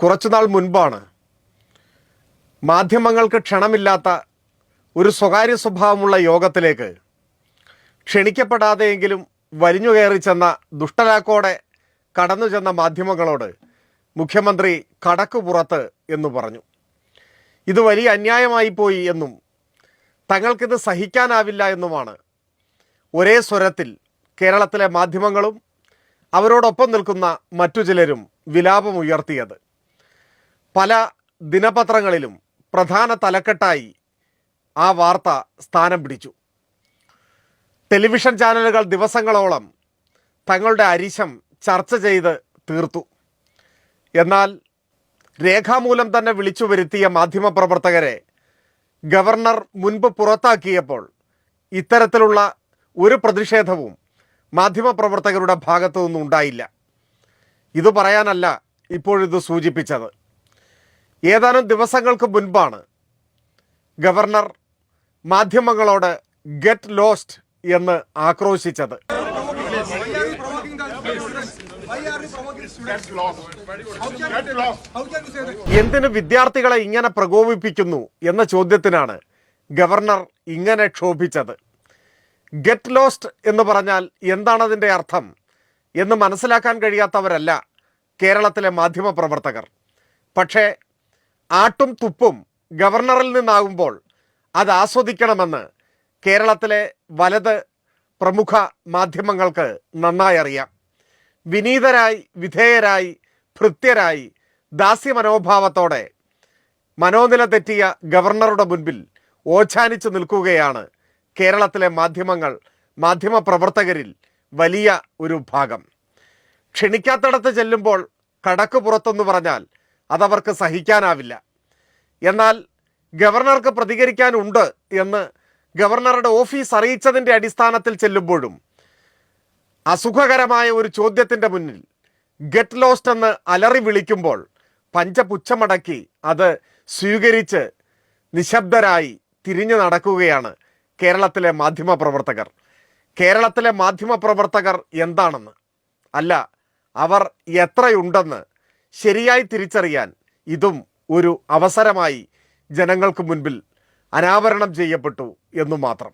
കുറച്ചുനാൾ മുൻപാണ് മാധ്യമങ്ങൾക്ക് ക്ഷണമില്ലാത്ത ഒരു സ്വകാര്യ സ്വഭാവമുള്ള യോഗത്തിലേക്ക് ക്ഷണിക്കപ്പെടാതെയെങ്കിലും വലിഞ്ഞു കയറി ചെന്ന ദുഷ്ടലാക്കോടെ കടന്നു ചെന്ന മാധ്യമങ്ങളോട് മുഖ്യമന്ത്രി കടക്ക് പുറത്ത് എന്ന് പറഞ്ഞു. ഇത് വലിയ അന്യായമായി പോയി എന്നും തങ്ങൾക്കിത് സഹിക്കാനാവില്ല എന്നുമാണ് ഒരേ സ്വരത്തിൽ കേരളത്തിലെ മാധ്യമങ്ങളും അവരോടൊപ്പം നിൽക്കുന്ന മറ്റു ചിലരും വിലാപമുയർത്തിയത്. പല ദിനപത്രങ്ങളിലും പ്രധാന തലക്കെട്ടായി ആ വാർത്ത സ്ഥാനം പിടിച്ചു. ടെലിവിഷൻ ചാനലുകൾ ദിവസങ്ങളോളം തങ്ങളുടെ അരിശം ചർച്ച ചെയ്ത് തീർത്തു. എന്നാൽ രേഖാമൂലം തന്നെ വിളിച്ചു വരുത്തിയ മാധ്യമപ്രവർത്തകരെ ഗവർണർ മുൻപ് പുറത്താക്കിയപ്പോൾ ഇത്തരത്തിലുള്ള ഒരു പ്രതിഷേധവും മാധ്യമപ്രവർത്തകരുടെ ഭാഗത്തു നിന്നും ഉണ്ടായില്ല ഇത് പറയാനല്ല ഇപ്പോഴിത് സൂചിപ്പിച്ചത്. ഏതാനും ദിവസങ്ങൾക്ക് മുൻപാണ് ഗവർണർ മാധ്യമങ്ങളോട് ഗെറ്റ് ലോസ്റ്റ് എന്ന് ആക്രോശിച്ചത്. എന്തിന് വിദ്യാർത്ഥികളെ ഇങ്ങനെ പ്രകോപിപ്പിക്കുന്നു എന്ന ചോദ്യത്തിനാണ് ഗവർണർ ഇങ്ങനെ ക്ഷോഭിച്ചത് ഗെറ്റ് ലോസ്റ്റ് എന്ന് പറഞ്ഞാൽ എന്താണ് അതിന്റെ അർത്ഥം എന്ന് മനസ്സിലാക്കാൻ കഴിയാത്തവരല്ല കേരളത്തിലെ മാധ്യമപ്രവർത്തകർ പക്ഷേ ആട്ടും തുപ്പും ഗവർണറിൽ നിന്നാകുമ്പോൾ അത് ആസ്വദിക്കണമെന്ന് കേരളത്തിലെ വലത് പ്രമുഖ മാധ്യമങ്ങൾക്ക് നന്നായി അറിയാം. വിനീതരായി വിധേയരായി ഭൃത്യരായി ദാസ്യമനോഭാവത്തോടെ മനോനില തെറ്റിയ ഗവർണറുടെ മുൻപിൽ ഓച്ഛാനിച്ചു നിൽക്കുകയാണ് കേരളത്തിലെ മാധ്യമങ്ങൾ മാധ്യമ പ്രവർത്തകരിൽ വലിയ ഒരു ഭാഗം. ക്ഷണിക്കാത്തടത്ത് ചെല്ലുമ്പോൾ കടക്ക് പുറത്തെന്ന് പറഞ്ഞാൽ അതവർക്ക് സഹിക്കാനാവില്ല. എന്നാൽ ഗവർണർക്ക് പ്രതികരിക്കാനുണ്ട് എന്ന് ഗവർണറുടെ ഓഫീസ് അറിയിച്ചതിന്റെ അടിസ്ഥാനത്തിൽ ചെല്ലുമ്പോഴും അസുഖകരമായ ഒരു ചോദ്യത്തിന്റെ മുന്നിൽ ഗെറ്റ് ലോസ്റ്റ് എന്ന് അലറി വിളിക്കുമ്പോൾ പഞ്ചപുച്ഛമടക്കി അത് സ്വീകരിച്ച് നിശബ്ദരായി തിരിഞ്ഞു നടക്കുകയാണ് കേരളത്തിലെ മാധ്യമപ്രവർത്തകർ. കേരളത്തിലെ മാധ്യമപ്രവർത്തകർ എന്താണെന്ന്? അല്ല അവർ എത്രയുണ്ടെന്ന് ശരിയായി തിരിച്ചറിയാൻ ഇതും ഒരു അവസരമായി ജനങ്ങൾക്ക് മുൻപിൽ അനാവരണം ചെയ്യപ്പെട്ടു എന്നു മാത്രം.